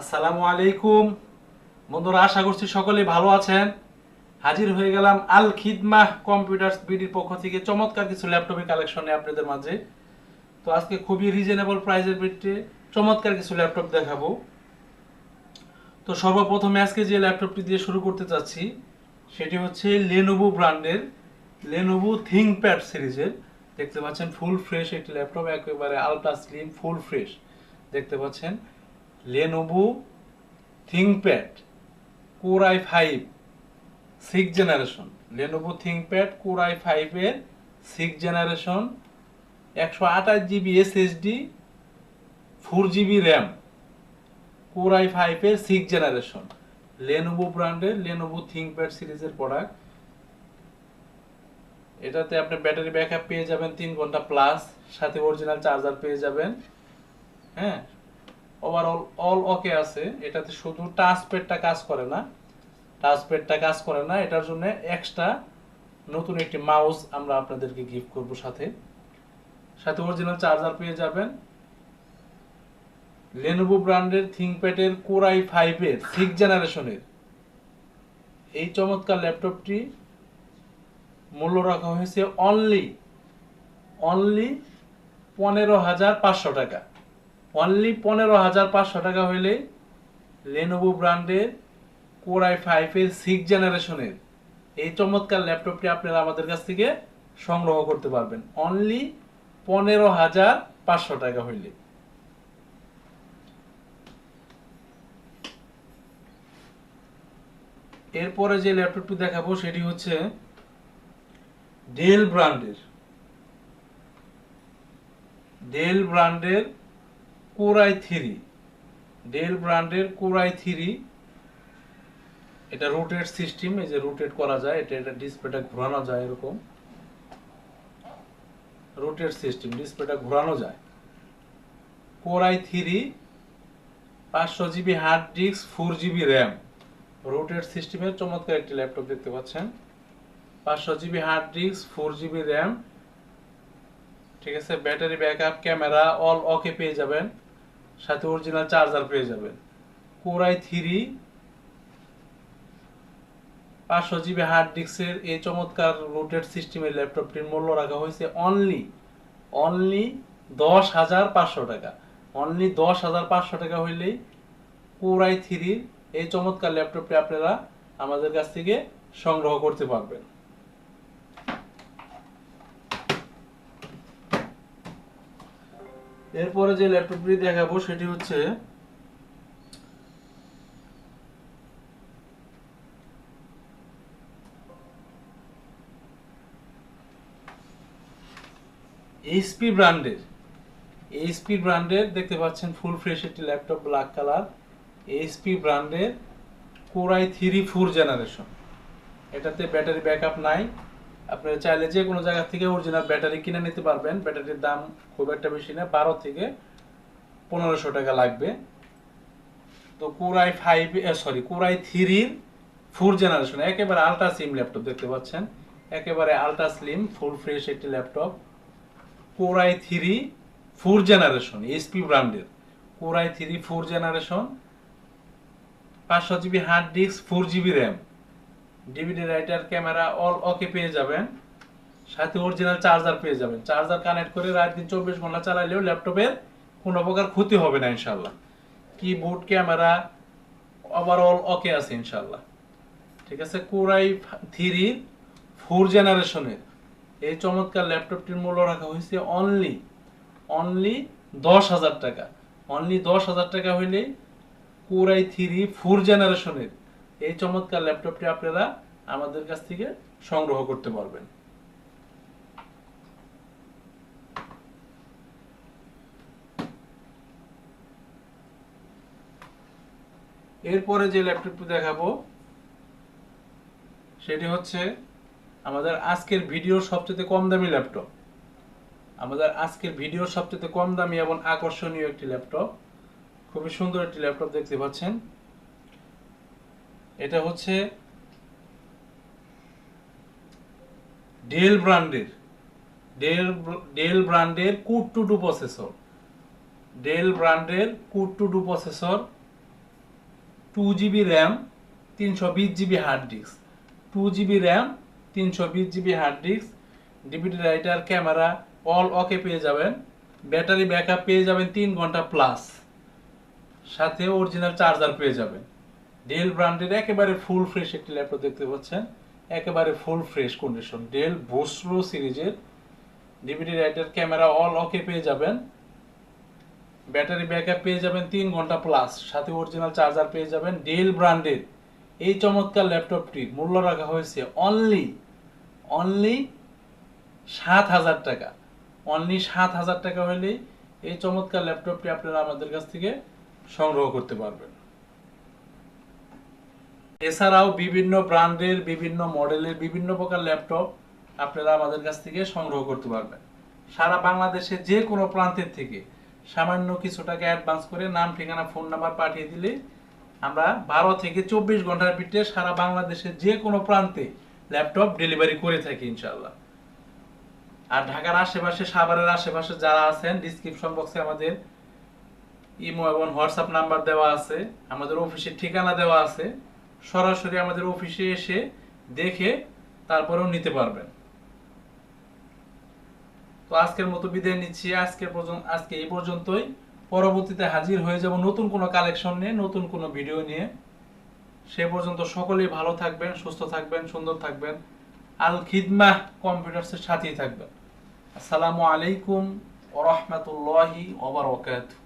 আসসালামু আলাইকুম। বন্ধুরা, আশা করছি সকলে ভালো আছেন। হাজির হয়ে গেলাম আল খিদমা কম্পিউটার বিডির পক্ষ থেকে চমৎকার কিছু ল্যাপটপের কালেকশনে আপনাদের মাঝে। তো আজকে খুবই রিজনেবল প্রাইসের ভিত্তিতে চমৎকার কিছু ল্যাপটপ দেখাবো। তো সর্বপ্রথমে আজকে যে ল্যাপটপটি দিয়ে শুরু করতে চাচ্ছি, সেটি হচ্ছে লেনোভো ব্র্যান্ডের লেনোভো থিংপ্যাড সিরিজের। দেখতে পাচ্ছেন ফুল ফ্রেশ একটি ল্যাপটপ, একেবারে আলট্রা স্লিম ফুল ফ্রেশ দেখতে পাচ্ছেন Lenovo ThinkPad core i five six generation Lenovo ThinkPad core i ফাইভের সিক্স জেনারেশন একশো আঠাশ GB SSD four GB RAM core i ফাইভের সিক্স জেনারেশন লেনোভো ব্র্যান্ডের লেনোভো থিংপ্যাড সিরিজের প্রোডাক্ট এটাতে আপনি ব্যাটারি ব্যাকআপ পেয়ে যাবেন তিন ঘণ্টা প্লাস সাথে অরিজিনাল চার্জার পেয়ে যাবেন হ্যাঁ? ওভারঅল অল ওকে আছে। এটাতে শুধু টাচ প্যাডটা কাজ করে না। টাচ প্যাডটা কাজ করে না। এটার জন্য এক্সট্রা নতুন একটি মাউস আমরা আপনাদেরকে গিফট করব সাথে। সাথে অরিজিনাল চার্জার পেয়ে যাবেন। লেনোভো ব্র্যান্ডের থিংপ্যাডের কোরাই ফাইভের সিক্স জেনারেশনের এই চমৎকার ল্যাপটপটি মূল্য রাখা হয়েছে অনলি অনলি পনেরো হাজার পাঁচশো টাকা। অনলি পনেরো হাজার পাঁচশো টাকা হইলে লেনোভো ব্র্যান্ডের কোরাই ফাইভের সিক্স জেনারেশনের এই চমৎকার ল্যাপটপটি আপনারা আমাদের কাছ থেকে সংগ্রহ করতে পারবেন। অনলি পনেরো হাজার পাঁচশো টাকা হইলে। এরপরে যে ল্যাপটপটি দেখাবো সেটি হচ্ছে ডেল ব্র্যান্ডের। ডেল ব্র্যান্ডের কোরাই থ্রি। ডেল ব্র্যান্ডের কোরাই থ্রি। এটা রোটেট সিস্টেম, এই যে রোটেট করা যায়, এটা এটা ডিসপ্লেটা ঘোরানো যায় এরকম। রোটেট সিস্টেম, ডিসপ্লেটা ঘোরানো যায়। কোরাই থ্রি, পাঁচশো GB hard disk, four GB RAM. Rotate সিস্টেমের চমৎকার একটি ল্যাপটপ দেখতে পাচ্ছেন। পাঁচশো GB hard disk, four GB RAM. ঠিক আছে, battery backup, camera, all okay পেয়ে যাবেন। সাথে অরিজিনাল চার্জার পেয়ে যাবেন। কোরাই থ্রি পাঁচশো জিবি হার্ড ডিস্কের এই চমৎকার রোটেট সিস্টেমের ল্যাপটপটির মূল্য রাখা হয়েছে অনলি অনলি দশ হাজার পাঁচশো টাকা। অনলি দশ হাজার পাঁচশো টাকা হইলেই কোরাই থ্রির এই চমৎকার ল্যাপটপটি আপনারা আমাদের কাছ থেকে সংগ্রহ করতে পারবেন। এরপরে যে ল্যাপটপটি দেখাবো সেটি হচ্ছে এইচপি ব্র্যান্ডের এইচপি ব্র্যান্ডের দেখতে পাচ্ছেন ফুল ফ্রেশ একটি ল্যাপটপ ব্ল্যাক কালার এইচপি ব্র্যান্ডের core i three four generation এটাতে ব্যাটারি ব্যাকআপ নাই। আপনারা চাইলে যে কোনো জায়গা থেকে অরিজিনাল ব্যাটারি কিনে নিতে পারবেন। ব্যাটারির দাম খুব একটা বেশি না, বারো থেকে পনেরোশো টাকা লাগবে। তো core i five sorry core i থ্রির ফোর জেনারেশন একেবারে আলট্রা সিম ল্যাপটপ দেখতে পাচ্ছেন। একেবারে আলট্রা স্লিম ফুল ফ্রেশ একটি laptop core i three four generation SP ব্র্যান্ডের core i three four generation পাঁচশো GB hard disk four GB RAM DVD writer camera all okay পেয়ে যাবেন। সাথে অরিজিনাল চার্জার পেয়ে যাবেন। চার্জার কানেক্ট করে রাত দিন চব্বিশ ঘণ্টা চালাইলেও ল্যাপটপের কোনো প্রকার ক্ষতি হবে না ইনশাল্লাহ কিবোর্ড ক্যামেরা ওভারঅল ওকে আছে ইনশাল্লাহ ঠিক আছে? কোরাই থ্রি ফোর জেনারেশনের এই চমৎকার ল্যাপটপটির মূল্য রাখা হয়েছে অনলি অনলি দশ হাজার টাকা। অনলি দশ হাজার টাকা হইলেই কোরাই থ্রি ফোর জেনারেশনের এই চমৎকার ল্যাপটপটি আপনারা আমাদের কাছ থেকে সংগ্রহ করতে পারবেন। এরপরে যে ল্যাপটপটি দেখাবো, সেটি হচ্ছে আমাদের আজকের ভিডিওর সবচেয়ে কম দামি ল্যাপটপ। আমাদের আজকের ভিডিওর সবচেয়ে কম দামি এবং আকর্ষণীয় একটি ল্যাপটপ। খুবই সুন্দর একটি ল্যাপটপ দেখতে পাচ্ছেন। এটা হচ্ছে ডেল ব্র্যান্ডের, ডেল ডেল ব্র্যান্ডের core two two processor. Dell ব্র্যান্ডের core two duo processor two GB RAM তিনশো বিশ GB hard disk two GB RAM তিনশো বিশ GB hard disk DVD writer camera all okay পেয়ে যাবেন। ব্যাটারি ব্যাকআপ পেয়ে যাবেন তিন ঘণ্টা প্লাস সাথে অরিজিনাল চার্জার পেয়ে যাবেন। ডেল ব্র্যান্ডের একেবারে ফুল ফ্রেশ একটি ল্যাপটপ দেখতে পাচ্ছেন। একেবারে full fresh condition Dell Vostro সিরিজের DVD writer camera all okay পেয়ে যাবেন। ব্যাটারি ব্যাকআপ পেয়ে যাবেন তিন ঘণ্টা প্লাস সাথে অরিজিনাল চার্জার পেয়ে যাবেন। ডেল ব্র্যান্ডের এই চমৎকার ল্যাপটপটির মূল্য রাখা হয়েছে অনলি অনলি সাত হাজার টাকা। অনলি সাত হাজার টাকা হলেই এই চমৎকার ল্যাপটপটি আপনারা আমাদের কাছ থেকে সংগ্রহ করতে পারবেন। এছাড়াও বিভিন্ন ব্র্যান্ডের, বিভিন্ন মডেলের, বিভিন্ন প্রকার ল্যাপটপ আপনারা আমাদের কাছ থেকে সংগ্রহ করতে পারবেন। সারা বাংলাদেশে যে কোনো প্রান্তের থেকে সামান্য কিছু টাকা অ্যাডভান্স করে নাম, ঠিকানা ফোন নাম্বার পাঠিয়ে দিলে আমরা বারো থেকে চব্বিশ ঘণ্টার ভিতরে সারা বাংলাদেশের যে কোনো প্রান্তে ল্যাপটপ ডেলিভারি করে থাকি ইনশাল্লাহ আর ঢাকার আশেপাশে, সাভারের আশেপাশে যারা আছেন ডিসক্রিপশন বক্সে আমাদের ইমো এবং হোয়াটসঅ্যাপ নাম্বার দেওয়া আছে, আমাদের অফিসের ঠিকানা দেওয়া আছে। সরাসরি আমাদের অফিসে এসে দেখে তারপরেও নিতে পারবেন। তো আজকের মতো বিদায় নিচ্ছি। আজকের পর্যন্ত আজকে এই পর্যন্তই। পরবর্তীতে হাজির হয়ে যাব নতুন কোনো কালেকশন নিয়ে, নতুন কোনো ভিডিও নিয়ে। সে পর্যন্ত সকলেই ভালো থাকবেন, সুস্থ থাকবেন, সুন্দর থাকবেন। আল খিদমা কম্পিউটার্সের সাথেই থাকবেন। আসসালামু আলাইকুম ওরহমতুল্লাহি ওবরাকাতুহু